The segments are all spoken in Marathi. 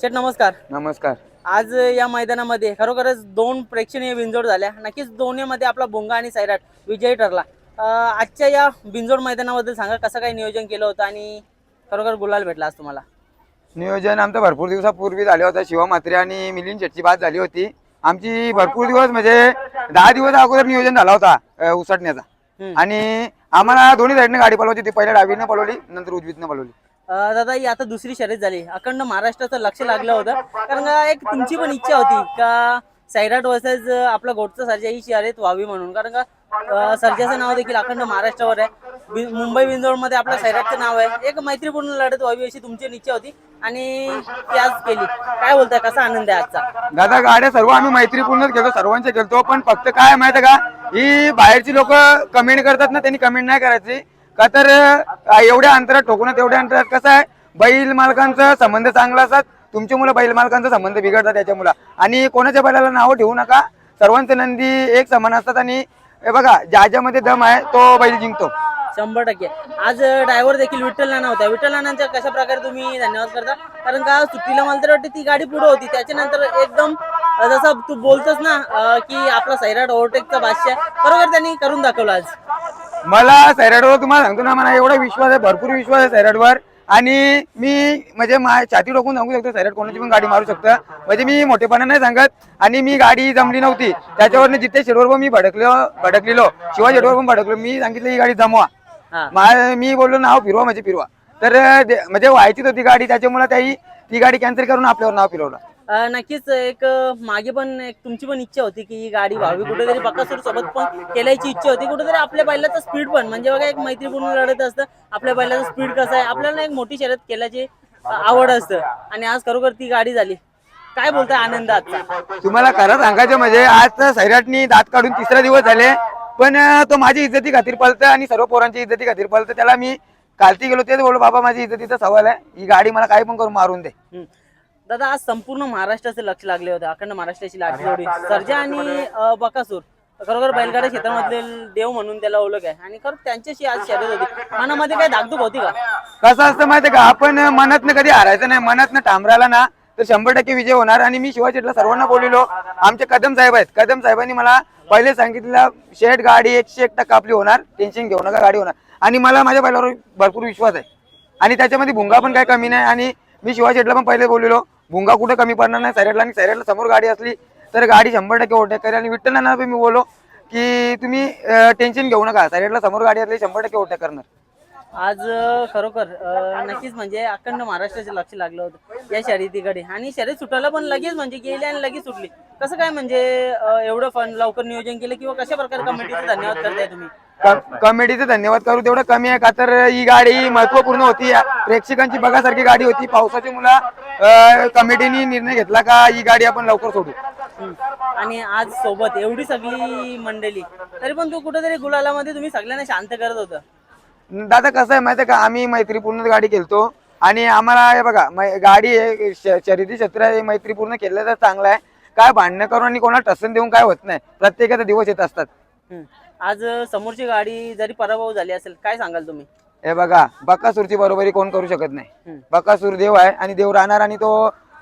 शेठ नमस्कार. नमस्कार. आज या मैदानामध्ये खरोखरच दोन प्रेक्षणीय बिंजोड झाल्या. नक्कीच दोन्हीमध्ये आपला भोंगा आणि सैराट विजयी ठरला. आजच्या या बिंजोड मैदानाबद्दल सांगा कसं काय नियोजन केलं होतं आणि खरोखर गुलाल भेटला आज तुम्हाला? नियोजन आमचं भरपूर दिवसापूर्वी झाले होतं. शिवा म्हात्रे आणि मिलिंद शेटची बात झाली होती. आमची भरपूर दिवस म्हणजे दहा दिवस अगोदर नियोजन झाला होता अं, उसटण्याचा. आणि आम्हाला दोन्ही साईडने गाडी पळवायची होती. पहिल्या डावीनं पळवली नंतर उजवीतनं पळवली. अं, दादा ही आता दुसरी शर्यत झाली. अखंड महाराष्ट्राचं लक्ष लागलं होतं. कारण का एक तुमची पण इच्छा होती का सैराट वर्सेस आपला गोटचा सर्जा ही शर्यत व्हावी म्हणून. कारण का सरजाचं सर्जाचं नाव देखील अखंड महाराष्ट्रावर आहे. मुंबई मुंबई बिंदोडमध्ये आपल्या सैराटचं नाव आहे. एक मैत्रीपूर्ण लढत व्हावी अशी तुमची इच्छा होती आणि ती आज केली. काय बोलताय? कसा आनंद आहे आजचा? दादा गाड्या सर्व आम्ही मैत्रीपूर्णच घेतो सर्वांचे घेतो पण फक्त काय माहिती का ही बाहेरची लोक कमेंट करतात ना त्यांनी कमेंट नाही करायची. का तर एवढ्या अंतरात ठोकून तेवढ्या अंतरात कसं आहे बैल मालकांचा संबंध चांगला असतात तुमच्या मुलं बैल मालकांचा संबंध बिघडतात त्याच्या मुला आणि कोणाच्या बैलाला नावं ठेवू नका सर्वांचे नंदी एक समान असतात आणि हे बघा ज्याच्यामध्ये दम आहे तो बैल जिंकतो. शंभर टक्के. आज ड्रायव्हर देखील विठ्ठल नाना होता. विठ्ठल नानांचा कशा प्रकारे तुम्ही धन्यवाद करता? कारण का सुट्टीला मला तर वाटते ती गाडी पुढे होती. त्याच्यानंतर एकदम जसं तू बोलतोस ना की आपला सैराट ओव्हरटेकचा बादशाह बरोबर त्यांनी करून दाखवलं आज. मला सैराटवर तुम्हाला सांगतो ना मला एवढा विश्वास आहे भरपूर विश्वास आहे सैराटवर. आणि मी म्हणजे मा छाती टोकून सांगू शकतो सैराट कोणाची पण गाडी मारू शकतं. म्हणजे मी मोठेपणा नाही सांगत आणि मी गाडी जमली नव्हती. त्याच्यावरनं जिथे शेडवर पण मी भडकलो भडकलेलो शिवा शेडवर पण भडकलो मी सांगितलं ही गाडी जमवा. मा- मी बोललो नाव फिरवा म्हणजे फिरवा. तर दे- म्हणजे व्हायचीच होती गाडी त्याच्यामुळे त्याही ती गाडी कॅन्सल करून आपल्यावर नाव फिरवलं. नक्कीच एक मागे पण एक तुमची पण इच्छा होती की ही गाडी व्हावी. कुठेतरी बकासूर सोबत पण केल्याची इच्छा होती. कुठेतरी आपल्या बैलाचा स्पीड पण. म्हणजे बघा एक मैत्रीपूर्ण लढत असतं. आपल्या बैलाचा स्पीड कसं आहे? आपल्याला एक मोठी शर्यत केल्याची आवड असतं. आणि आज खरोखर ती गाडी झाली. काय बोलताय आनंद आजचा? तुम्हाला खरं सांगायचं म्हणजे आज सैराटनी दात काढून तिसरा दिवस झाले. पण तो माझी इज्जती खातीर पळतं आणि सर्व पोरांची इज्जती खातीर पळतं त्याला मी कालती गेलो. तेच बोललो बाबा माझी इज्जतीचा सवाल आहे. ही गाडी मला काही पण करून मारून दे. दादा आज संपूर्ण महाराष्ट्राचं लक्ष लागले होते. अखंड महाराष्ट्राची लाठी जोडी. सर्जा आणि बकासूर. खरोखर बैलगाड्या क्षेत्रामधले देव म्हणून त्याला ओळख आहे. आणि खरं त्यांच्याशी आज शर्यत होती. मनामध्ये काय धाकधूक होती का? कसं असतं माहितीये का? आपण मनातनं कधी हारायचं नाही. मनातनं ठाम राहिला ना तर शंभर टक्के विजय होणार. आणि मी शिवाजीला सर्वांना बोललेलो आमचे कदम साहेब आहेत. कदम साहेबांनी मला पहिले सांगितलं शेट गाडी एकशे एक टक्का आपली होणार. टेन्शन घेऊ नका गाडी होणार. आणि मला माझ्या बैलावर भरपूर विश्वास आहे. आणि त्याच्यामध्ये भुंगा पण काही कमी नाही. आणि मी शिवा शेटला पण पहिले बोललेलो भुंगा कुठं कमी पडणार नाही. सैराटला आणि सैराटला समोर गाडी असली तर गाडी शंभर टक्के ओव्हरटेक करेल आणि विठ्ठलांना मी बोललो की तुम्ही टेन्शन घेऊ नका. सैराटला समोर गाडी असली शंभर टक्के ओव्हरटेक करणार. आज खरोखर नक्कीच म्हणजे अखंड महाराष्ट्राचं लक्ष लागलं होतं. या शर्यतीकडे आणि शर्यत सुटायला पण लगेच म्हणजे गेली आणि लगेच सुटली. कसं काय म्हणजे एवढं फन लवकर नियोजन केलं किंवा कशा प्रकारे कमिटीचं धन्यवाद करताय तुम्ही? कमेडीचं धन्यवाद करू. तेवढं कमी आहे का? तर ही गाडी महत्त्वपूर्ण होती. प्रेक्षकांची बघासारखी गाडी होती. पावसाची मुला कमिटीने निर्णय घेतला का? ही गाडी आपण लवकर सोडू. आणि आज सोबत एवढी सगळी मंडळी तरी पण तू कुठेतरी गुलालामध्ये तुम्ही सगळ्यांना शांत करत होतं. दादा कसं आहे माहिती का? आम्ही मैत्रीपूर्ण गाडी खेळतो. आणि आम्हाला हे बघा गाडी आहे श- शर्यती क्षेत्र आहे मैत्रीपूर्ण केलं तर चांगलं आहे. काय भांडणं करून आणि कोणाला टसन देऊन काय होत नाही. प्रत्येकाचा दिवस येत असतात. आज समोरची गाडी जरी पराभव झाली असेल काय सांगाल तुम्ही? हे बघा बकासूरची बरोबरी कोण करू शकत नाही. बकासूर देव आहे आणि देव राहणार आणि तो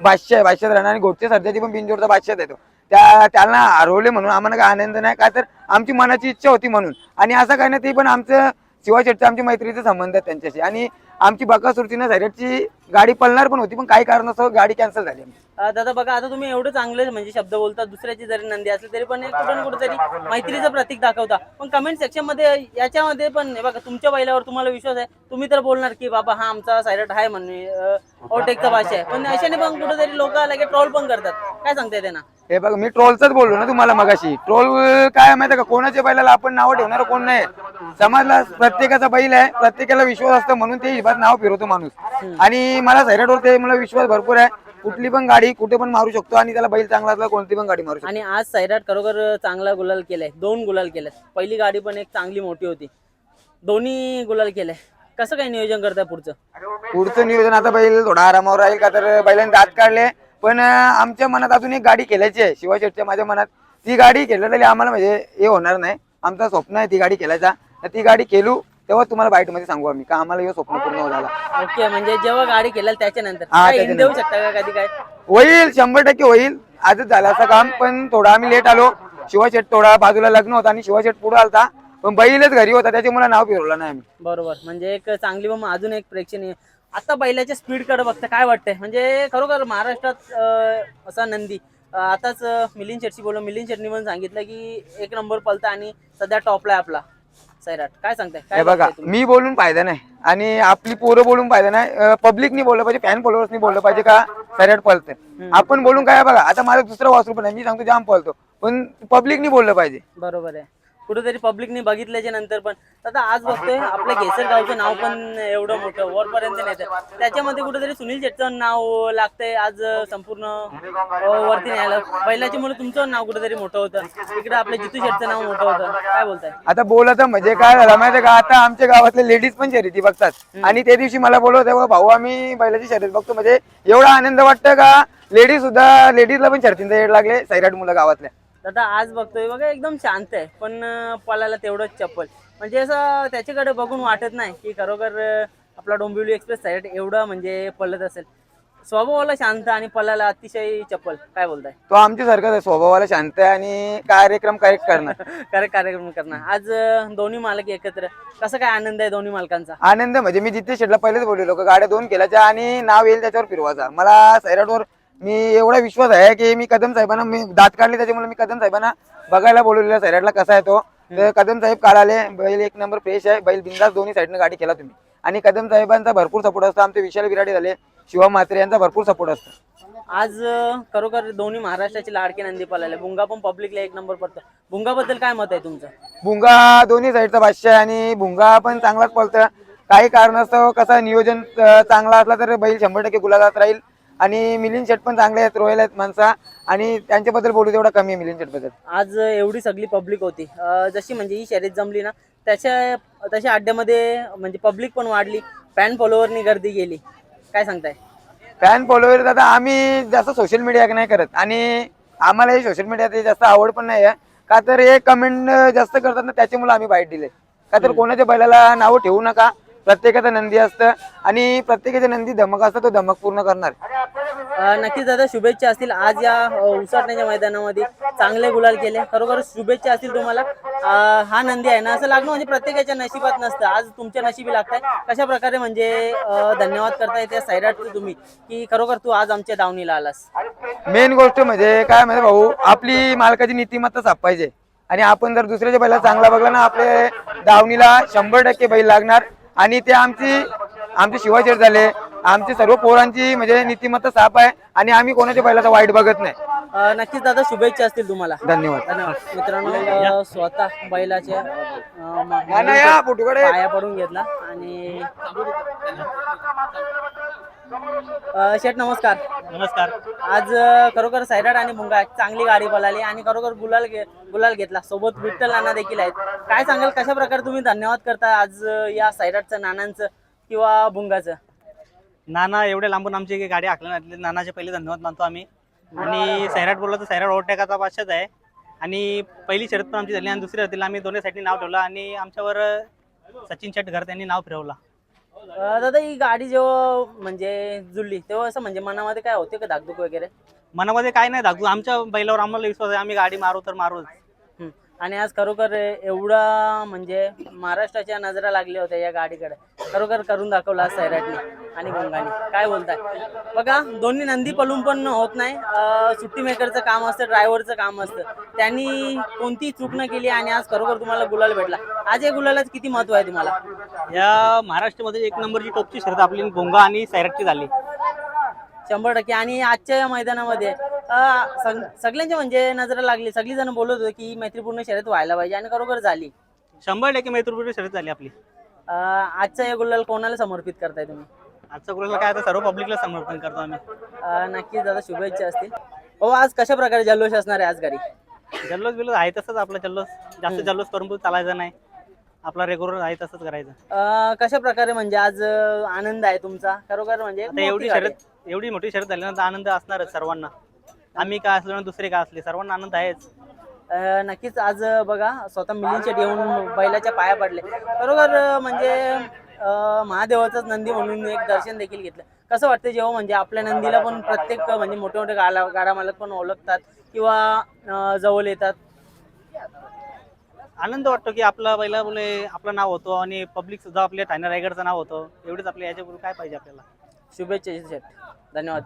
बादशाह आहे बादशाह राहणार आणि घोटच्या सध्याची पण बिनजोडचा बादशाह आहे तो त्या त्याला हरवले म्हणून आम्हाला काय आनंद नाही काय तर आमची मनाची इच्छा होती म्हणून. आणि असं काय नाही ते पण आमचं शिवा शेटचं आमची मैत्रीचे संबंध आहेत त्यांच्याशी. आणि आमची बकासूरची ना सैराटची गाडी पळणार पण होती पण काही कारणास्तव गाडी कॅन्सल झाली आमची. अं, दादा बघा आता तुम्ही एवढे चांगले म्हणजे शब्द बोलता दुसऱ्याची जरी नंदी असली तरी पण एक कुठं ना कुठेतरी मैत्रीचं प्रतीक दाखवता. पण कमेंट सेक्शनमध्ये याच्यामध्ये पण हे बघा तुमच्या बैलावर तुम्हाला विश्वास आहे. तुम्ही तर बोलणार की बाबा हा आमचा सायरट आहे म्हणून ओटेकचा भाषा आहे. पण अशाने पण कुठेतरी लोक लगेच ट्रोल पण करतात. काय सांगताय त्यांना? हे बघा मी ट्रोलच बोललो ना तुम्हाला मगाशी. ट्रोल काय माहिती का कोणाच्या बैलाला आपण नाव ठेवणार कोण नाही. समाजला प्रत्येकाचा बैल आहे प्रत्येकाला विश्वास असतो म्हणून ते हिबात नाव फिरवतो माणूस. आणि मला सैराटवर ते मला विश्वास भरपूर आहे. कुठली पण गाडी कुठे पण मारू शकतो आणि त्याला बैल चांगला असला कोणती पण गाडी मारू शकतो. आणि आज सैराट खरोखर चांगला गुलाल केलाय दोन गुलाल केलेत. पहिली गाडी पण एक चांगली मोठी होती. दोन्ही गुलाल केलंय कसं काय नियोजन करताय पुढचं? पुढचं नियोजन आता बैल थोडा आरामावर राहील का तर बैलांनी दात काढले. पण आमच्या मनात अजून एक गाडी खेळायची आहे शिवा शेटच्या माझ्या मनात. ती गाडी खेळलं तरी आम्हाला म्हणजे हे होणार नाही. आमचं स्वप्न आहे ती गाडी खेळायचा. तर ती गाडी खेळू तेव्हा तुम्हाला बाईटमध्ये सांगू आम्ही का आम्हाला हे स्वप्न पूर्ण झाला. ओके म्हणजे जेव्हा गाडी केलं त्याच्यानंतर. देऊ. शकता का कधी काय? होईल शंभर टक्के होईल. आजच झालं असं काम पण थोडा आम्ही लेट आलो. शिवाशेट थोडा बाजूला लग्न होता आणि शिवाशेट पुढे आलता. पण बैलच घरी होता त्याच्यामुळे नाव फिरवलं नाही आम्ही. बरोबर म्हणजे एक चांगली मग अजून एक प्रेक्षणीय आता बैलाच्या स्पीडकडे बघता काय वाटतंय? म्हणजे खरोखर महाराष्ट्रात असा नंदी. आताच मिलिंद शेट्टी बोललो. मिलिंद शेट्टी पण सांगितलं की एक नंबर पलता आणि सध्या टॉपला आहे आपला. सैराट काय सांगताय? काय हे बघा तुम्ही? मी बोलून फायदा नाही. आणि आपली पोरं बोलून फायदा नाही. पब्लिकनी बोललं पाहिजे फॅन फॉलोअर्सनी बोललं पाहिजे का सैराट पळते आपण बोलून काय बघा आता माझं दुसरं वासरू पण आहे. मी सांगतो जाम पळतो. पण पब्लिकनी बोललं पाहिजे. बरोबर आहे. कुठेतरी पब्लिकनी बघितल्याच्या नंतर पण. आता आज बघतोय आपल्या घेसर गावचं नाव पण एवढं मोठं वरपर्यंत नेतं त्याच्यामध्ये कुठेतरी सुनील शेटचं नाव लागतंय आज संपूर्ण वरती न्यायला. बैलाच्या मुळे तुमचं नाव कुठेतरी मोठं होतं. इकडे आपल्या जितू शेटचं नाव मोठं होतं. काय बोलताय? आता बोलत म्हणजे काय झालं माहितीये का? आता आमच्या गावातले लेडीज पण शर्यती बघतात. आणि त्या दिवशी मला बोलवत तेव्हा भाऊ आम्ही बैलाची शर्यत बघतो. म्हणजे एवढा आनंद वाटतं का? लेडीज सुद्धा लेडीजला पण शर्यतींचा येड लागले सैराट मुलं गावातल्या. आता आज बघतोय बघा एकदम शांत आहे. पण पळायला तेवढंच चप्पल. म्हणजे असं त्याच्याकडे बघून वाटत नाही की खरोखर आपला डोंबिवली एक्सप्रेस साईड एवढं म्हणजे पळत असेल. स्वभावाला शांत आणि पळायला अतिशय चप्पल. काय बोलताय? तो आमच्या सारखाच आहे स्वभावाला शांत आहे आणि कार्यक्रम करेक्ट करणार. करेक्ट कार्यक्रम करणार. आज दोन्ही मालक एकत्र. कसा काय आनंद आहे दोन्ही मालकांचा? आनंद म्हणजे मी जिथे शेटला पहिलेच बोललेलो गाड्या दोन केल्याच्या आणि नाव येईल त्याच्यावर फिरवायचा. मला सैराटवर मी एवढा विश्वास आहे की मी कदम साहेबांना मी दात काढले त्याच्यामुळे मी कदम साहेबांना बघायला बोलवलेला सैराटला कसा आहे तो? तर कदम साहेब काल आले बैल एक नंबर फ्रेश आहे. बैल बिंदास दोन्ही साईडनं गाडी केला तुम्ही. आणि कदम साहेबांचा भरपूर सपोर्ट असतो. आमचे विशाल विराटे झाले शिवा म्हात्रे यांचा भरपूर सपोर्ट असतो. आज खरोखर दोन्ही महाराष्ट्राची लाडकी नंदी पळाले. भुंगा पण पब्लिकला एक नंबर पडतो भुंगाबद्दल काय मत आहे तुमचं? भुंगा दोन्ही साईडचा बादशाह आहे आणि भुंगा पण चांगलाच पळतं काही कारणास्तव कसा नियोजन चांगला असला तर बैल शंभर टक्के गुलाबात राहील. आणि मिलिंद शेट पण चांगले आहेत रोयल आहेत माणसा. आणि त्यांच्याबद्दल बोलू तेवढा कमी आहे मिलिंद शेटबद्दल आज एवढी सगळी पब्लिक होती. जशी म्हणजे ही शर्यत जमली ना त्याच्या तशा अड्ड्यामध्ये म्हणजे पब्लिक पण वाढली. फॅन फॉलोअरनी गर्दी गेली काय सांगताय? फॅन फॉलोअर आता आम्ही जास्त सोशल मीडिया नाही करत. आणि आम्हाला हे सोशल मीडियाची जास्त आवड पण नाही आहे का तर हे कमेंट जास्त करतात ना त्याच्यामुळे आम्ही बाईट दिले. का तर कोणाच्या बैलाला नावं ठेवू नका. प्रत्येकाचा नंदी असतं आणि प्रत्येकाच्या नंदी धमक असतं तो धमक पूर्ण करणार. नक्कीच दादा शुभेच्छा असतील. आज या अं, उसाटण्याच्या मैदानामध्ये चांगले गुलाल केले. खरोखर शुभेच्छा असतील तुम्हाला. अं, हा नंदी आहे ना असं लागणं म्हणजे प्रत्येकाच्या नशिबात नसतं. आज तुमच्या नशिबी लागताय. कशा प्रकारे म्हणजे अं, धन्यवाद करताय त्या सैराटचे तुम्ही की खरोखर तू आज आमच्या दावणीला आलास? मेन गोष्ट म्हणजे काय माहिती भाऊ आपली मालकाची नीतिमत्ता सापायचे आणि आपण जर दुसऱ्याच्या बैला चांगला बघला ना आपले दावणीला शंभर टक्के बैल लागणार. आणि ते आमची आमचे शिवाचेर झाले. आमची सर्व पोरांची म्हणजे नीतिमत्ता साप आहे आणि आम्ही कोणाच्या बैलाचा वाईट बघत नाही. अं, नक्कीच दादा शुभेच्छा असतील तुम्हाला. धन्यवाद. धन्यवाद. मित्रांनो अं, स्वतः बैलाच्या अं, मा- या ना या, फोटोकडे. पाया पडून घेतला आणि अं, शेठ नमस्कार. नमस्कार. आज अं, खरोखर सैराट आणि भुंगा चांगली गाडी पळाली आणि खरोखर गुलाल घे गुलाल घेतला. सोबत विठ्ठल नाना देखील आहेत. काय सांगाल कशा प्रकारे तुम्ही धन्यवाद करता आज अं, या सैराटचं नानांचं किंवा भुंगाचं नाना एवढे लांबून आमची काही गाडी हाकल्या घातली नानाचे पहिले धन्यवाद मानतो आम्ही. आणि सैराट बोललो तर सैराट ओव्हरटेकाचा बादशाच आहे. आणि पहिली शर्यत पण आमची झाली आणि दुसरी होती आम्ही दोन्ही साईडनी नाव ठेवलं आणि आमच्यावर सचिन शेट घर त्यांनी नाव फिरवलं. अं, दादा ही गाडी जेव्हा म्हणजे जुळली तेव्हा असं म्हणजे मनामध्ये काय होते का धाकधूक वगैरे? मनामध्ये काय नाही दाखवू आमच्या बैलावर आम्हाला विश्वास आहे आम्ही गाडी मारू तर मारूच. आणि आज खरोखर एवढा म्हणजे महाराष्ट्राच्या नजरा लागल्या होत्या या गाडीकडे. खरोखर करून दाखवला आज सैराटने आणि गंगाने. काय बोलताय? बघा दोन्ही नंदी पलून पण होत नाही. सुट्टी मेकरचं काम असतं ड्रायव्हरचं काम असतं. त्यांनी कोणतीही चूक न केली आणि आज खरोखर तुम्हाला गुलाल भेटला. आज या गुलालाच किती महत्त्व आहे तुम्हाला? या महाराष्ट्रामध्ये एक नंबरची टॉपची शर्यत आपली भोंगा आणि सैराटची झाली. शंभर टक्के. आणि आजच्या या मैदानामध्ये सग- सगळ्यांच्या म्हणजे नजरा लागली. सगळी जण बोलत होते की ही मैत्रीपूर्ण शर्यत व्हायला पाहिजे आणि खरोखर झाली. शंभर टक्के मैत्रीपूर्वी शर्यत झाली आपली. अं, आजचा या गुलाल कोणाला समर्पित करताय तुम्ही? आजचा गुलाला काय आता सर्व पब्लिकला समर्पण करतो आम्ही. अं, नक्कीच दादा शुभेच्छा असतील. हो आज कशा प्रकारे जल्लोष असणार आहे आज घरी? जल्लोष बिल्लोष आहे तसंच आपला जल्लोष. जास्त जल्लोष करून पण चालायचं नाही. आपला रेग्युलर आहे तसंच करायचं. अं, कशा प्रकारे म्हणजे आज अं, आनंद आहे तुमचा? खरोखर म्हणजे एक आता मोठी एवढी गाडी शर्यत एवढी मोठी शर्यत झाली ना तर आनंद असणारच सर्वांना. आम्ही काय असलो ना दुसरे काय असले? सर्वांना आनंद आहेच. अं, नक्कीच आज बघा स्वतः मिलिंद येऊन बैलाच्या पाया पडले. बरोबर अं, म्हणजे अं, महादेवाचाच नंदी म्हणून एक दर्शन देखील घेतलं. कसं वाटतं जेव्हा म्हणजे आपल्या नंदीला पण प्रत्येक म्हणजे मोठे मोठे गाडा गाडा मालक पण ओळखतात किंवा अं, जवळ येतात? आनंद वाटतो की आपला बैलामुळे आपलं नाव होतो आणि पब्लिक सुद्धा आपल्या ठाणे रायगडचं नाव होतं. एवढंच आपल्या याच्यापूर्वी काय पाहिजे आपल्याला? शुभेच्छा धन्यवाद.